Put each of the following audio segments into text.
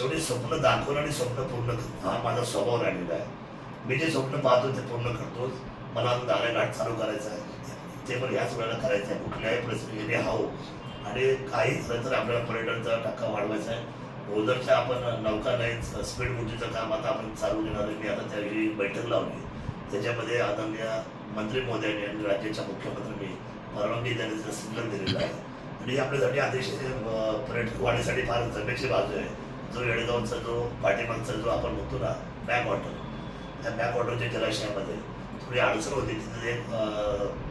शेवटी स्वप्न दाखवून आणि स्वप्न पूर्ण करणं हा माझा स्वभाव राहिलेला आहे. मी जे स्वप्न पाहतो ते पूर्ण करतोच मला अजून दारेघाट चालू करायचं आहे. ते पण ह्याच वेळेला करायचं आहे. कुठल्याही परिस्थितीने हाव. आणि काही झालं तर आपल्याला पर्यटनचा टक्का वाढवायचा आहे. ओझरच्या आपण नौका नाही स्पीड बोटीचं काम आता आपण चालू देणार आहे. मी आता त्यावेळी बैठक लावली. त्याच्यामध्ये आदरणीय मंत्री महोदयांनी आणि राज्याच्या मुख्यमंत्र्यांनी परवानगी देण्याचं सिग्नल दिलेलं आहे. आणि आपल्यासाठी अतिशय पर्यटक वाढीसाठी फार जमेची बाजू आहे. जो येळगावचा जो पाठीमागचा जो आपण म्हणतो ना बॅक वॉटर त्या बॅक वॉटरच्या जलाशयामध्ये थोडी अडचण होती. तिथे जे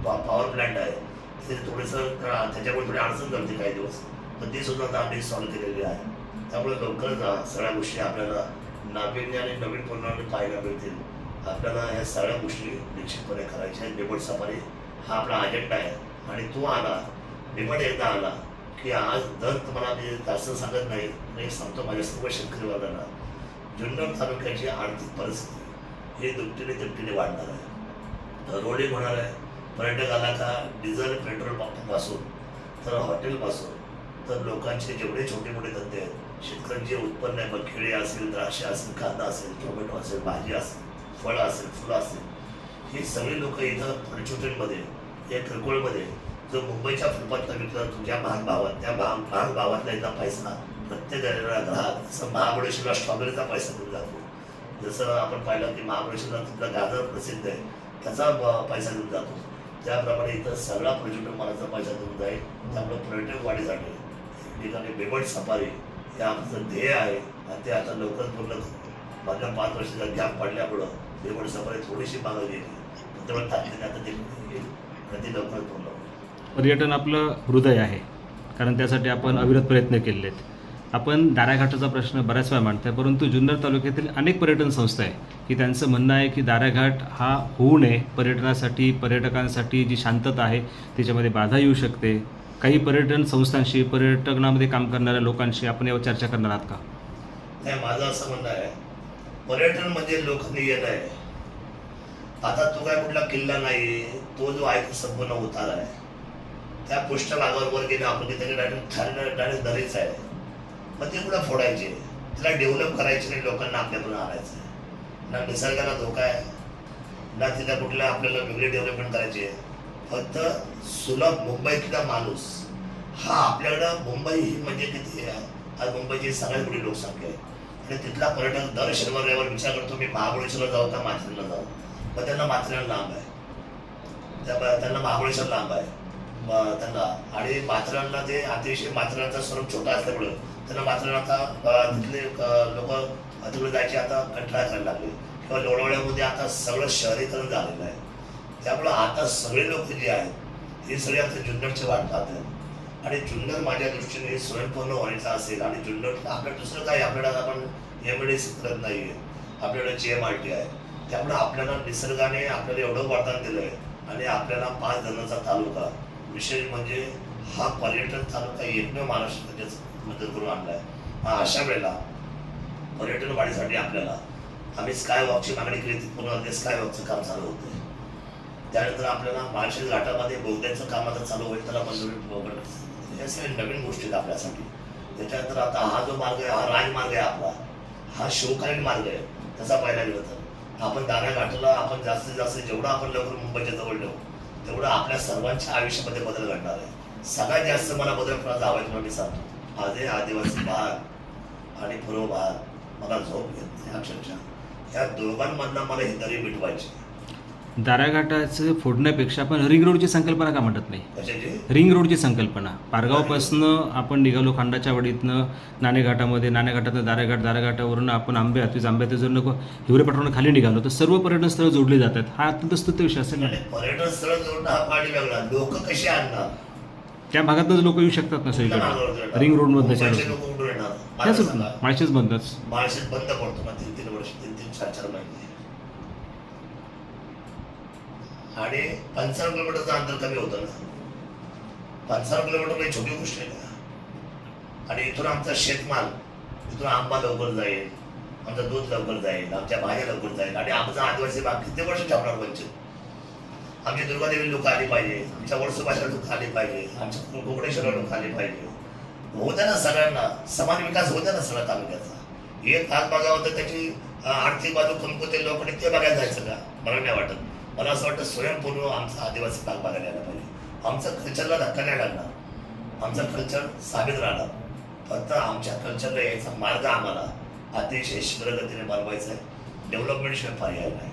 पॉवर प्लॅन्ट आहे. तिथे थोडंसं त्याच्यामुळे थोडी अडचण करते काही दिवस. पण ती सुद्धा आता आम्ही सॉल्व्ह केलेली आहे. त्यामुळे लवकरच सगळ्या गोष्टी आपल्याला नाविन्य आणि नवीन पूर्ण पाहायला मिळतील. आपल्याला या सगळ्या गोष्टी निश्चितपणे करायच्या आहेत. सफारी हा आपला अजेंडा आहे. आणि तो आला बिबट एकदा आला की आज दर तुम्हाला मी जास्त सांगत नाही मी सांगतो माझ्या सर्व शेतकरीवादांना जुन्नर तालुक्याची आर्थिक परिस्थिती ही दुपटीने तिपटीने वाढणार आहे. रोडिंग होणार आहे. पर्यटक आला का डिझेल पेट्रोल पंपापासून तर हॉटेलपासून तर लोकांचे जेवढे छोटे मोठे धंदे आहेत शेतकऱ्यांचे उत्पन्न आहे मग केळी असेल द्राक्षे असेल कांदा असेल टोमॅटो असेल भाजी असेल फळं असेल फुलं असेल ही सगळी लोक इथं फॉर्च्युनमध्ये या किरकोळमध्ये जो मुंबईच्या फुटपाथला विकला तुझ्या महान भावात त्या महान महाग भावातला इथला पैसा प्रत्येक घराला ग्राहक जसं महाबळेश्वरला स्ट्रॉबेरीचा पैसा देऊन जातो. जसं आपण पाहिलं की महाबळेश्वरला तिथला गाजर प्रसिद्ध आहे त्याचा पैसा देऊन जातो. त्याप्रमाणे इथं सगळा पर्यटन मालाचा पैसा देऊन जाईल. त्यामुळे पर्यटक वाढीसाठी ठिकाणी बेबट सफारी हे आमचं ध्येय आहे आणि ते आता लवकर पूर्ण मागल्या पाच वर्षाचा गॅप पडल्यामुळं बेबट सफारी थोडीशी मागं गेली. पण तेवढं आता ते आणि ती लवकर पूर्ण पर्यटन आपलं हृदय आहे. कारण त्यासाठी आपण अविरत प्रयत्न केलेले आहेत आपण दाराघाटाचा प्रश्न बऱ्याच वेळा आहे परंतु जुन्नर तालुक्यातील अनेक पर्यटन संस्था आहे की त्यांचं म्हणणं आहे की दाराघाट हा होऊ नये. पर्यटनासाठी पर्यटकांसाठी जी शांतता आहे त्याच्यामध्ये बाधा येऊ शकते. काही पर्यटन संस्थांशी पर्यटनामध्ये काम करणाऱ्या लोकांशी आपण यावर चर्चा करणार आहात का? नाही माझं असं म्हणणं आहे पर्यटन म्हणजे लोकप्रिय आहे. आता तो काय कुठला किल्ला नाही तो जो आहे तो संपूर्ण उतार आहे. त्या पृष्ठभागावर वर गेले आपण की त्याने डायरेक्ट डायरेक्ट दरीच आहे मग ते कुठं फोडायचे? तिला डेव्हलप करायचे नाही लोकांना आपल्याकडून आणायचं आहे. ना निसर्गाला धोका आहे ना तिला कुठल्या आपल्याला वेगळी डेव्हलपमेंट करायची आहे. फक्त सुलभ मुंबईतला माणूस हा आपल्याकडं मुंबई ही म्हणजे किती आहे? आज मुंबईची सगळ्यात मोठी लोकसंख्या आहे. आणि तिथला पर्यटक दर शनिवार रविवार विचार करतो मी महाबळेश्वरला जाऊ का माथेरानला जाऊ? पण त्यांना माथेरान लांब आहे. त्या- त्यांना महाबळेश्वर लांब आहे. त्यांना. आणि मात्रांना ते अतिशय मात्रांचा स्वरूप छोटा असल्यामुळं त्यांना मात्रांना आता तिथले लोक तिकडे जायचे आता कंटाळा करायला लागले. किंवा लोणावळ्यामध्ये आता सगळं शहरीकरण झालेलं आहे. त्यामुळं आता सगळे लोक जे आहेत हे सगळे आता जुन्नरचे वाट पाहत आहेत आणि जुन्नर माझ्या दृष्टीने स्वयंपूर्ण व्हायचा असेल आणि जुन्नर आपलं दुसरं काही आपल्याला आपण एम डी करत नाही आहे आपल्याकडे जी एम आर टी आहे. त्यामुळे आपल्याला निसर्गाने आपल्याला एवढं वरदान दिलं आहे आणि आपल्याला पाच जणांचा तालुका विशेष म्हणजे हा पर्यटन तालुका एकमेव महाराष्ट्रात मदत करून आणला आहे अशा वेळेला पर्यटन वाढीसाठी आपल्याला आम्ही स्काय वॉकची मागणी केली ती पूर्ण ते स्काय वॉकचं काम चालू होतं. त्यानंतर आपल्याला माळशेज घाटामध्ये बोगद्याचं काम आता चालू होईल त्याला मंजुरी वगैरे हे सगळे नवीन गोष्टी आहेत आपल्यासाठी. त्याच्यानंतर आता हा जो मार्ग आहे हा राजमार्ग आहे आपला. हा शिवकालीन मार्ग आहे तसा पाहायला गेलं तर आपण दाण्या घाटाला आपण जास्तीत जास्त जेवढं आपण लवकर मुंबईच्या जवळ ठेवू तेवढं आपल्या सर्वांच्या आयुष्यामध्ये बदल घडणार आहे. सगळ्यात जास्त मला बदल करायचा आवाज म्हणून मी सांगतो. आज आदिवासी भाग आणि पूर्व भाग मला झोप घेत नाही अक्षरशः या दोघांमधनं मला हिंदरी दरी मिटवायची. दाराघाटाचं फोडण्यापेक्षा आपण रिंग रोडची संकल्पना का म्हणत नाही? रिंग रोडची संकल्पना. पारगावपासनं आपण निघालो खांडाच्या वाडीतनं नाणेघाटामध्ये नाणेघाटातनं दाराघाट दाराघाटावरून आपण आंबे हातवीज आंबे जर नको हिवरे पठारावरून खाली निघालो तर सर्व पर्यटन स्थळं जोडली जातात. हा अत्यंत स्तुत्य विषय असेल पर्यटन स्थळ जोडणं हा पाणी वेगळा लोक कसे आणणार? त्या भागातच लोक येऊ शकतात ना सगळीकडे? रिंग त्याच सांगा. माळशेच बंदच. माळशेत बंद पडतो तीन तीन वर्ष तीन तीन चार चार महिने. आणि पंचावन्न किलोमीटरचं अंतर कमी होतं ना. पंचावन्न किलोमीटर काही छोटी गोष्ट आहे का? आणि इथून आमचा शेतमाल इथून आंबा लवकर जाईल आमचं दूध लवकर जाईल आमच्या भाज्या लवकर जाईल. आणि आमचा आदिवासी भाग किती वर्ष ठेवणार वंचित आमची दुर्गादेवी लोक आली पाहिजे आमच्या वर्षोपाशा लोक आली पाहिजे आमच्या कोकणेश्वर लोक आली पाहिजे. होत्या ना सगळ्यांना समान विकास होत्या ना सगळ्या तालुक्याचा. एक हात बघावं होता त्याची आर्थिक बाजू कमकुवते लोकांनी ते बघायला जायचं का? मला नाही वाटत. मला असं वाटतं स्वयंपूर्ण आमचा आदिवासी भाग बघायला यायला पाहिजे. आमचं कल्चरला धक्का नाही लागणार. आमचं कल्चर साबित राहणार. फक्त आमच्या कल्चरला यायचा मार्ग आम्हाला अतिशय शीघ्रगतीने बनवायचा आहे. डेव्हलपमेंट शिवाय पर्याय नाही.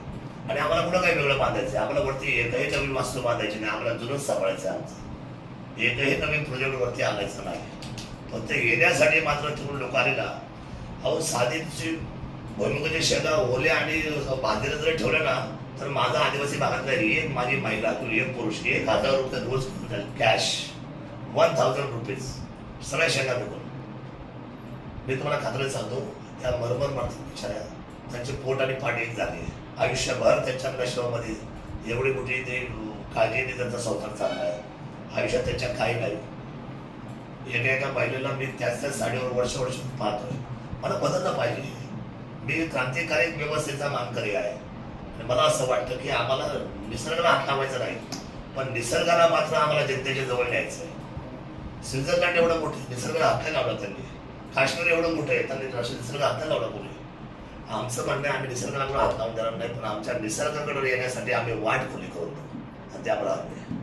आणि आम्हाला कुठं काही वेगळं बांधायचं आहे? आम्हाला वरती एकही नवीन वास्तू बांधायची नाही. आम्हाला जुनच सांभाळायचं आहे आमचं. एकही नवीन प्रोजेक्ट वरती आणायचं नाही. फक्त येण्यासाठी मात्र तिकडून लोक आलेला. अहो साधी भूमिका जे शेगा ओल्या आणि बांधलेलं जर ठेवलं ना तर माझा आदिवासी भागातला एक माझी महिला किंवा एक पुरुष एक हजार रुपये रोज कॅश वन थाउजंड रुपीज सगळ्या शेंगा विकून मी तुम्हाला खात्री सांगतो त्या मरमर माणसं बिचाऱ्या त्यांचे पोट आणि पाठ एक झाले. आयुष्यभर त्यांच्या नशिबामध्ये एवढी मोठी ते काळजीने त्यांचा संसार चालला आहे. आयुष्यात त्यांच्या काही नाही. एका एका महिलेला मी त्याच त्याच साडीवर वर्ष वर्ष पाहतोय. मला बदललं पाहिजे. मी क्रांतिकारी व्यवस्थेचा मानकरी आहे. मला असं वाटतं की आम्हाला निसर्गाला हात लावायचा नाही. पण निसर्गाला मात्र आम्हाला जनतेच्या जवळ न्यायचं आहे. स्वित्झर्लंड एवढं मोठं निसर्गाला हात नाही लावला त्यांनी. काश्मीर एवढं मोठं आहे त्यांनी निसर्ग हात नाही लावला कोणी. आमचं म्हणणं आम्ही निसर्गाला हात लावून देणार नाही पण आमच्या निसर्गाकडे येण्यासाठी आम्ही वाट खुली करतो आणि ते आम्हाला हवे